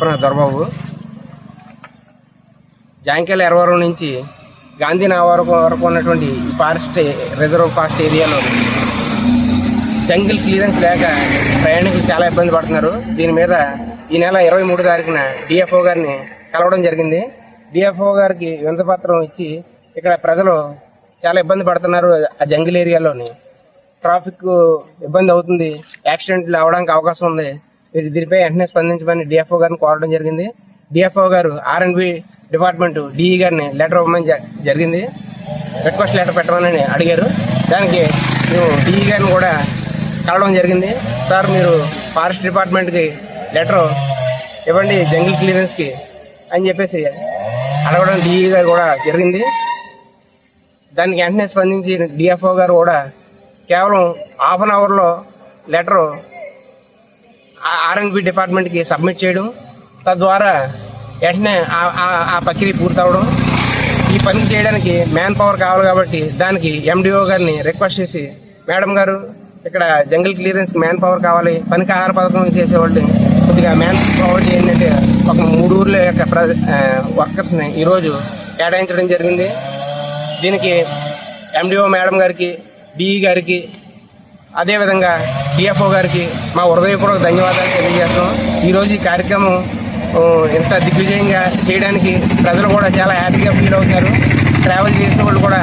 అప్పన దొరబాబు జాంకేల ఎరవరం నుంచి గాంధీనగర్ వరకు వరకు ఉన్నటువంటి ఫారెస్ట్ రిజర్వ్ ఫారెస్ట్ ఏరియాలో జంగిల్ క్లియరెన్స్ లేక ప్రయాణికులు చాలా ఇబ్బంది పడుతున్నారు. దీని మీద ఈ నెల ఇరవై మూడు తారీఖున డిఎఫ్ఓ గారిని కలవడం జరిగింది. డిఎఫ్ఓ గారికి వినతపత్రం ఇచ్చి ఇక్కడ ప్రజలు చాలా ఇబ్బంది పడుతున్నారు ఆ జంగిల్ ఏరియాలోని. ట్రాఫిక్ ఇబ్బంది అవుతుంది. యాక్సిడెంట్లు అవడానికి అవకాశం ఉంది. దీనిపై వెంటనే స్పందించమని డిఎఫ్ఓ గారిని కోరడం జరిగింది. డిఎఫ్ఓ గారు R and B department DE గారిని లెటర్ ఇవ్వమని జ- జరిగింది. రిక్వెస్ట్ లెటర్ పెట్టమని అడిగారు. దానికి మేము డిఈ గారిని కూడా కలవడం జరిగింది. సార్ మీరు ఫారెస్ట్ డిపార్ట్మెంట్కి లెటర్ ఇవ్వండి జంగిల్ క్లియరెన్స్కి అని చెప్పేసి అడగడం డిఈ గారు కూడా జరిగింది. దానికి వెంటనే స్పందించి డిఎఫ్ఓ గారు కూడా కేవలం హాఫ్ అన్ అవర్లో లెటర్ ఆర్ఎంపి డిపార్ట్మెంట్కి సబ్మిట్ చేయడం తద్వారా వెంటనే ఆ- ప్రక్రియ పూర్తవడం. ఈ పని చేయడానికి మ్యాన్ పవర్ కావాలి కాబట్టి దానికి ఎండిఓ గారిని రిక్వెస్ట్ చేసి మేడం గారు ఇక్కడ జంగిల్ క్లియరెన్స్కి మ్యాన్ పవర్ కావాలి పనికి ఆహార పథకం చేసేవాళ్ళు కొద్దిగా మ్యాన్ పవర్ చేయండి ఒక మూడు ఊర్ల యొక్క వర్కర్స్ని ఈరోజు కేటాయించడం జరిగింది. దీనికి ఎండిఓ మేడం గారికి డిఈ గారికి అదేవిధంగా డిఎఫ్ఓ గారికి మా హృదయపూర్వక ధన్యవాదాలు తెలియజేస్తున్నాం ఈరోజు ఈ కార్యక్రమం ఇంత దిగ్విజయంగా చేయడానికి ప్రజలు కూడా చాలా హ్యాపీగా ఫీల్ అవుతారు. ట్రావెల్ చేసిన వాళ్ళు కూడా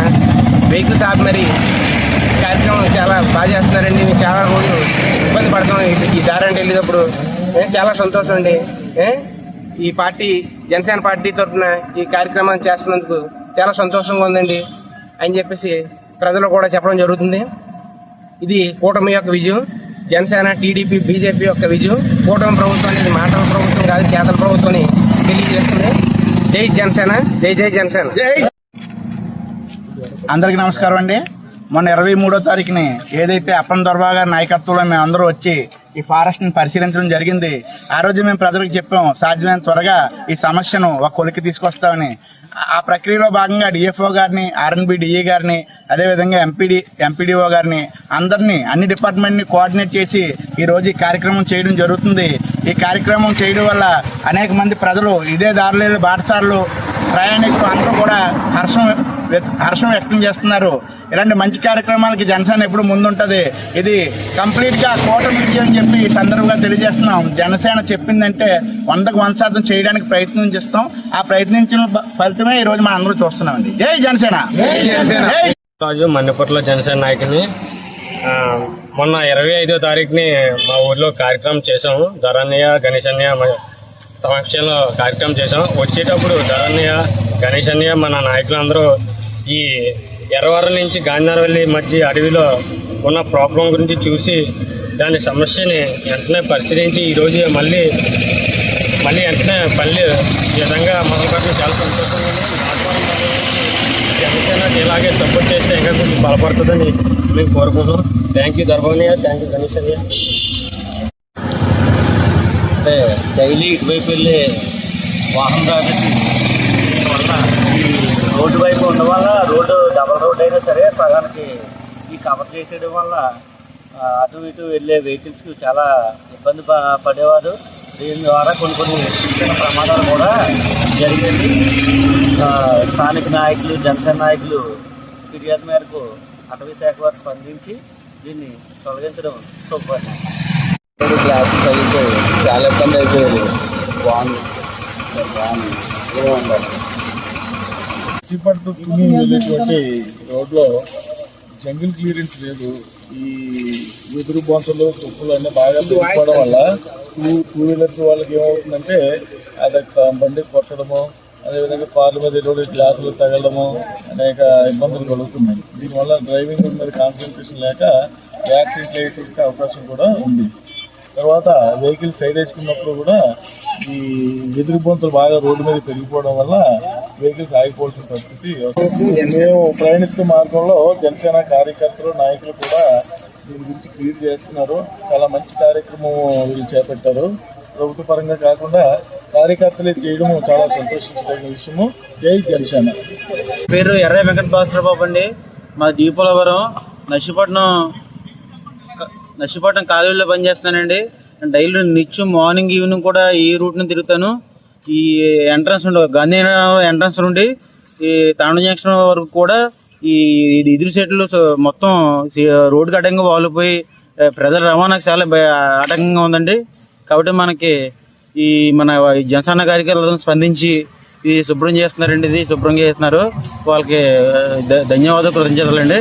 వెహికల్స్ ఆపి మరి ఈ కార్యక్రమం చాలా బాగా చేస్తున్నారండి. మేము చాలా రోజులు ఇబ్బంది పడుతున్నాం ఈ- ఈ దారంటే వెళ్ళేటప్పుడు చాలా సంతోషం అండి. ఈ పార్టీ జనసేన పార్టీ తరఫున ఈ కార్యక్రమాన్ని చేస్తున్నందుకు చాలా సంతోషంగా ఉందండి అని చెప్పేసి ప్రజలు కూడా చెప్పడం జరుగుతుంది. ఇది కూటమి యొక్క విజయం జనసేన టీడీపీ బీజేపీ యొక్క విజయం. కూటమి ప్రభుత్వం అనేది మాటల ప్రభుత్వం కాదు చేతల ప్రభుత్వం తెలియజేస్తుంది. జై జనసేన జై జై జనసేన. అందరికీ నమస్కారం అండి. మొన్న ఇరవై మూడో తారీఖుని ఏదైతే అప్పన్ దొర్బా గారి నాయకత్వంలో మేము అందరూ వచ్చి ఈ ఫారెస్ట్ని పరిశీలించడం జరిగింది. ఆ రోజు మేము ప్రజలకు చెప్పాం సాధ్యమైన త్వరగా ఈ సమస్యను ఒక కొలికి తీసుకొస్తామని. ఆ- ప్రక్రియలో భాగంగా డిఎఫ్ఓ గారిని ఆర్ఎన్బి డిఈ గారిని అదేవిధంగా ఎంపీడీ ఎంపీడీఓ గారిని అందరినీ అన్ని డిపార్ట్మెంట్ని కోఆర్డినేట్ చేసి ఈ రోజు ఈ కార్యక్రమం చేయడం జరుగుతుంది. ఈ కార్యక్రమం చేయడం వల్ల అనేక మంది ప్రజలు ఇదే దారిలో బాటసార్లు ప్రయాణికులు అందరూ కూడా హర్షం హర్షం వ్యక్తం చేస్తున్నారు. ఇలాంటి మంచి కార్యక్రమాలకి జనసేన ఎప్పుడు ముందుంటది. ఇది కంప్లీట్గా కూటమి విజయం అని చెప్పి ఈ సందర్భంగా తెలియజేస్తున్నాం. జనసేన చెప్పిందంటే వందకు వంద శాతం చేయడానికి ప్రయత్నం చేస్తాం. ఆ ప్రయత్నించిన ఫలితమే ఈ రోజు మనం అందరూ చూస్తున్నామండి. జై జనసేన! జై రాజు మన్నెపట్ల జనసేన నాయకుని ఆ, మొన్న ఇరవై ఐదో తారీఖుని మా ఊర్లో కార్యక్రమం చేసాము ధరణ్య గణేశన్య సమక్షంలో కార్యక్రమం చేసాం వచ్చేటప్పుడు ధరణ్య గణేశన్య మన నాయకులందరూ ఈ ఎర్రవరం నుంచి గాంధీనగర్వల్లి మధ్య అడవిలో ఉన్న ప్రాబ్లం గురించి చూసి దాని సమస్యని వెంటనే పరిశీలించి ఈరోజు మళ్ళీ మళ్ళీ వెంటనే పల్లె ఈ విధంగా మొదలుపెట్టడం చాలా సంతోషంగా ఉంది. జనసేన ఇలాగే సపోర్ట్ చేస్తే ఇంకా కొంచెం బలపడుతుందని మేము కోరుకుంటున్నాం. థ్యాంక్ యూ దర్భవనియ థ్యాంక్ యూ గణేష్ అయ్య. అంటే డైలీ ఇటువైపు వెళ్ళే వాహన ట్రాఫిక్ రోడ్డు వైపు ఉండడం వల్ల రోడ్డు డబల్ రోడ్ అయినా సరే సగానికి ఈ కవర్ చేసేయడం వల్ల అటు ఇటు వెళ్ళే వెహికల్స్కి చాలా ఇబ్బంది ప- పడేవారు. దీని ద్వారా కొన్ని కొన్ని చిన్న ప్రమాదాలు కూడా జరిగింది. స్థానిక నాయకులు జనసేన నాయకులు ఫిర్యాదు మేరకు అటవీ శాఖ వారు స్పందించి దీన్ని తొలగించడం శుభపడినాయి గ్యాస్ చదివితే చాలా ఇబ్బంది అయిపోయేది. బాగుంది. బాగుంది. ఏమంటారు? సిపట్టు తుని వెళ్ళేటువంటి రోడ్లో జంగిల్ క్లియరెన్స్ లేదు. ఈ వెదురు బొంతలు తుప్పులు అన్నీ బాగా పెరిగిపోవడం వల్ల టూ టూ వీలర్స్ వాళ్ళకి ఏమవుతుందంటే అది బండి కొట్టడము అదేవిధంగా కార్ల మీద ఎటువంటి గ్లాసులు తగలడము అనేక ఇబ్బందులు కలుగుతున్నాయి. దీనివల్ల డ్రైవింగ్ మీద కాన్సన్ట్రేషన్ లేక యాక్సిడెంట్ అయ్యేటువంటి అవకాశం కూడా ఉంది. తర్వాత వెహికల్ సైడ్ వేసుకున్నప్పుడు కూడా ఈ వెదురు బొంతలు బాగా రోడ్డు మీద పెరిగిపోవడం వల్ల వెహికల్స్ ఆగిపోవాల్సిన పరిస్థితి. మేము ప్రయాణిస్తున్న మార్గంలో జనసేన కార్యకర్తలు నాయకులు కూడా దీని గురించి క్లియర్ చేస్తున్నారు. చాలా మంచి కార్యక్రమం వీళ్ళు చేపట్టారు. ప్రభుత్వ పరంగా కాకుండా కార్యకర్తలే చేయడం చాలా సంతోషించదగిన విషయము. జై జనసేన. పేరు ఎర్ర వెంకట భాస్కర్ బాబు అండి. మా దీపోలవరం. నర్సీపట్నం క- నర్సీపట్నం కాలువల్లో పనిచేస్తానండి డైలీ నిత్యం మార్నింగ్ ఈవినింగ్ కూడా ఈ రూట్ను తిరుగుతాను. ఈ ఎంట్రన్స్ నుండి గాంధీ ఎంట్రన్స్ నుండి ఈ తాండ జంక్షన్ వరకు కూడా ఈ ఎదురు సెట్లు మొత్తం రోడ్డు కట్టంగా వాలిపోయి ప్రజల రవాణాకు చాలా ఆటంకంగా ఉందండి. కాబట్టి మనకి ఈ మన జనసేన కార్యకర్తలను స్పందించి ఇది శుభ్రం చేస్తున్నారండి ఇది శుభ్రం చేస్తున్నారు. వాళ్ళకి ధన్యవాదాలు కృతజ్ఞతలండి.